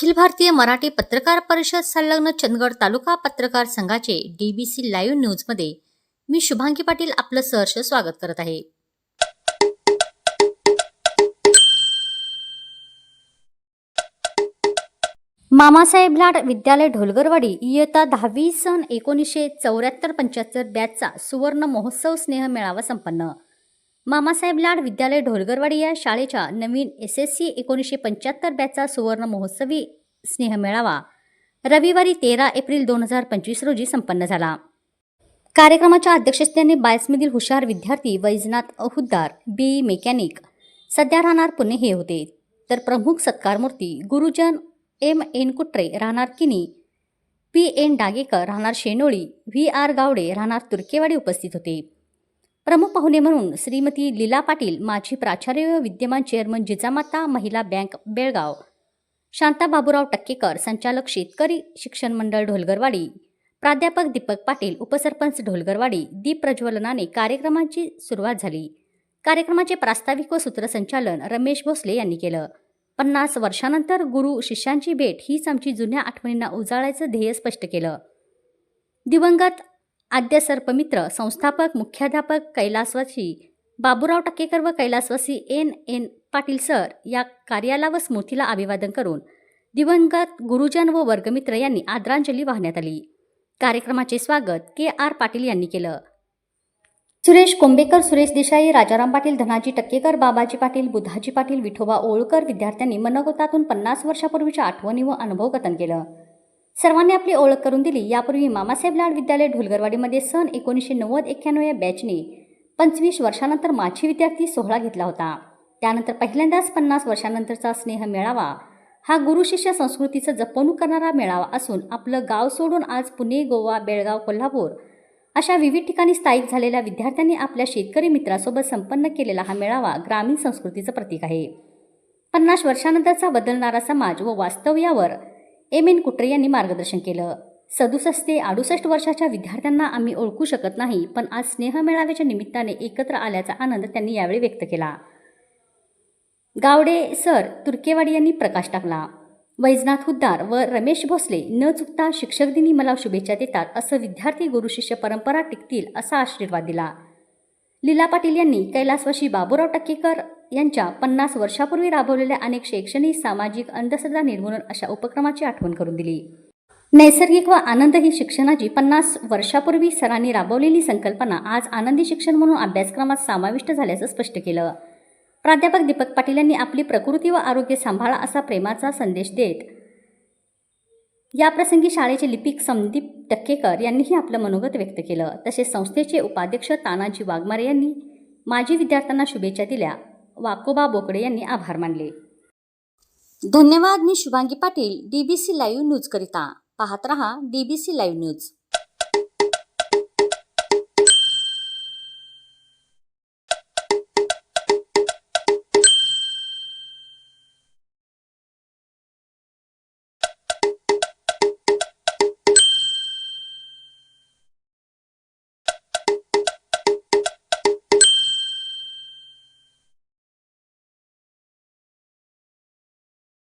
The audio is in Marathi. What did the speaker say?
अखिल भारतीय मराठी पत्रकार परिषद संलग्न चंदगड तालुका पत्रकार संघाचे डीबीसी लाईव्ह न्यूजमध्ये मी शुभांगी पाटील आपलं सहर्ष स्वागत करत आहे. मामासाहेब लाड विद्यालय ढोलगरवाडी इयत्ता दहावी सन एकोणीसशे चौऱ्याहत्तर पंच्याहत्तर बॅचचा सुवर्ण महोत्सव स्नेह मेळावा संपन्न. मामासाहेब लाड विद्यालय ढोलगरवाडी या शाळेच्या नवीन एस एस सी एकोणीसशे पंच्याहत्तर बॅचचा सुवर्ण महोत्सवी स्नेह मेळावा रविवारी तेरा एप्रिल दोन हजार पंचवीस रोजी संपन्न झाला. कार्यक्रमाच्या अध्यक्षस्थानी बायसमधील हुशार विद्यार्थी वैजनाथ अहुद्दार बी मेकॅनिक सध्या राहणार पुणे हे होते. तर प्रमुख सत्कारमूर्ती गुरुजन एम एन कुट्रे राहणार किनी पी एन डागेकर राहणार शेनोळी व्ही आर गावडे राहणार तुर्केवाडी उपस्थित होते. प्रमुख पाहुणे म्हणून श्रीमती लीला पाटील माजी प्राचार्य विद्यमान चेअरमन जिजामाता महिला बँक बेळगाव. शांता बाबूराव टक्केकर संचालक शेतकरी शिक्षण मंडळ ढोलगरवाडी. प्राध्यापक दीपक पाटील उपसरपंच ढोलगरवाडी. दीप प्रज्वलनाने कार्यक्रमाची सुरुवात झाली. कार्यक्रमाचे प्रास्ताविक व सूत्रसंचालन रमेश भोसले यांनी केलं. पन्नास वर्षानंतर गुरु शिष्यांची भेट हीच आमची जुन्या आठवणींना उजाळायचं ध्येय स्पष्ट केलं. दिवंगत आद्य सर्पमित्र संस्थापक मुख्याध्यापक कैलासवासी बाबूराव टक्केकर व कैलासवासी एन. एन. पाटील सर या कार्याला व स्मृतीला अभिवादन करून दिवंगत गुरुजन व वर्गमित्र यांनी आदरांजली वाहण्यात आली. कार्यक्रमाचे स्वागत के. आर. पाटील यांनी केलं. सुरेश कोंबेकर सुरेश देसाई राजाराम पाटील धनाजी टक्केकर बाबाजी पाटील बुधाजी पाटील विठोबा ओळकर विद्यार्थ्यांनी मनोगतातून पन्नास वर्षापूर्वीच्या आठवणी व अनुभव कथन केलं. सर्वांनी आपली ओळख करून दिली. यापूर्वी मामासाहेब लाड विद्यालय ढोलगरवाडीमध्ये सन एकोणीसशे नव्वद एक्क्याण्णव या बॅचने पंचवीस वर्षानंतर माझी विद्यार्थी सोहळा घेतला होता. त्यानंतर पहिल्यांदाच पन्नास वर्षानंतरचा स्नेह मेळावा हा गुरु शिष्य संस्कृतीचं जपवणूक करणारा मेळावा असून आपलं गाव सोडून आज पुणे गोवा बेळगाव कोल्हापूर अशा विविध ठिकाणी स्थायिक झालेल्या विद्यार्थ्यांनी आपल्या शेतकरी मित्रासोबत संपन्न केलेला हा मेळावा ग्रामीण संस्कृतीचं प्रतीक आहे. पन्नास वर्षानंतरचा बदलणारा समाज व वास्तव्यावर एम एन कुट्रे यांनी मार्गदर्शन केलं. सदुसष्ट ते अडुसष्ट वर्षाच्या विद्यार्थ्यांना आम्ही ओळखू शकत नाही पण आज स्नेह मेळाव्याच्या निमित्ताने एकत्र आल्याचा आनंद त्यांनी यावेळी व्यक्त केला. गावडे सर तुर्केवाडी यांनी प्रकाश टाकला. वैजनाथ हुद्दार व रमेश भोसले न चुकता शिक्षक दिनी मला शुभेच्छा देतात असं विद्यार्थी गुरुशिष्य परंपरा टिकतील असा आशीर्वाद दिला. लीला पाटील यांनी कैलासवाशी बाबूराव टक्केकर यांच्या पन्नास वर्षापूर्वी राबवलेल्या अनेक शैक्षणिक सामाजिक अंधश्रद्धा निर्मूलन अशा उपक्रमाची आठवण करून दिली. नैसर्गिक व आनंद ही शिक्षणाची पन्नास वर्षापूर्वी सरांनी राबवलेली संकल्पना आज आनंदी शिक्षण म्हणून अभ्यासक्रमात समाविष्ट झाल्याचं स्पष्ट केलं. प्राध्यापक दीपक पाटील यांनी आपली प्रकृती व आरोग्य सांभाळा असा प्रेमाचा संदेश देत याप्रसंगी शाळेचे लिपिक संदीप टक्केकर यांनीही आपलं मनोगत व्यक्त केलं. तसेच संस्थेचे उपाध्यक्ष तानाजी वाघमारे यांनी माजी विद्यार्थ्यांना शुभेच्छा दिल्या. वाकोबा बोकडे यांनी आभार मानले. धन्यवाद मी शुभांगी पाटील डीबीसी लाईव्ह न्यूजकरिता पाहत रहा डीबीसी लाईव्ह न्यूज